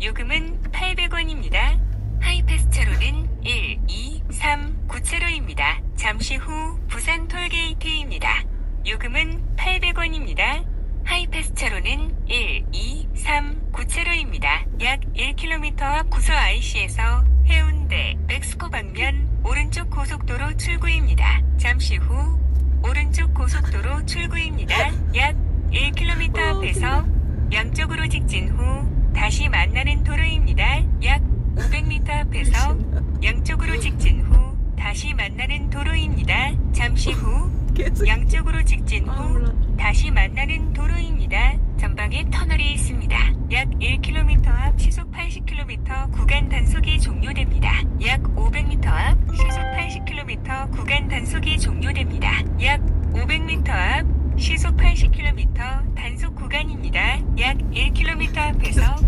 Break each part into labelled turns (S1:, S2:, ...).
S1: 요금은 800원입니다. 하이패스 차로는 1, 2, 3, 9차로입니다. 잠시 후 부산 톨게이트입니다. 요금은 800원입니다. 하이패스 차로는 1, 2, 3, 9차로입니다. 약 1km 앞 구서 IC에서 해운대 멕시코 방면 오른쪽 고속도로 출구입니다. 잠시 후 오른쪽 고속도로 출구입니다. 약 1km 앞에서 양쪽으로 직진 후 다시 만나는 도로입니다. 약 500m 앞에서 양쪽으로 직진 후 다시 만나는 도로입니다. 잠시 후 양쪽으로 직진
S2: 아,
S1: 후
S2: 몰라.
S1: 다시 만나는 도로입니다. 전방에 터널이 있습니다. 약 1km 앞 시속 80km 구간 단속이 종료됩니다. 약 500m 앞 시속 80km 구간 단속이 종료됩니다. 약 500m 앞 시속 80km 단속 구간입니다. 약 1km 앞에서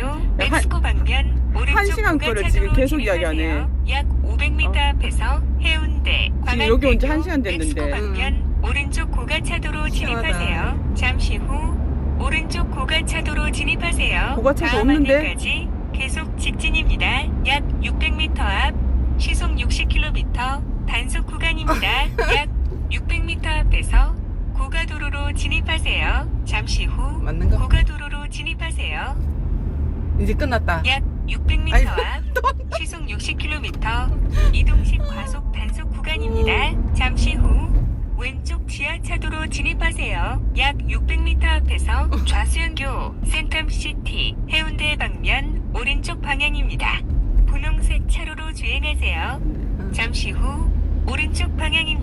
S1: 광안대교 멕시코 방면 오른쪽
S2: 한 시간 거를 지금 계속. 이야기하네.
S1: 약 500m
S2: 어.
S1: 앞에서 해운대
S2: 지금 여기 온지 한
S1: 광안대교
S2: 시간 됐는데.
S1: 멕시코 방면 오른쪽 고가차도로 진입하세요. 잠시 후 오른쪽 고가차도로 진입하세요.
S2: 고가차도
S1: 다음
S2: 없는데?
S1: 안내까지 계속 직진입니다. 약 600m 앞 시속 60km 단속 구간입니다. 약 600m 앞에서 고가도로로 진입하세요. 잠시 후? 고가도로로 진입하세요.
S2: 이제 끝났다.
S1: 약 600m
S2: 아이고,
S1: 앞 시속 60km 이동식 과속 단속 구간입니다. 잠시 후 왼쪽 지하차도로 진입하세요. 약 600m 앞에서 좌수연교 센텀시티 해운대 방면 오른쪽 방향입니다. 분홍색 차로로 주행하세요. 잠시 후 오른쪽 방향입니다.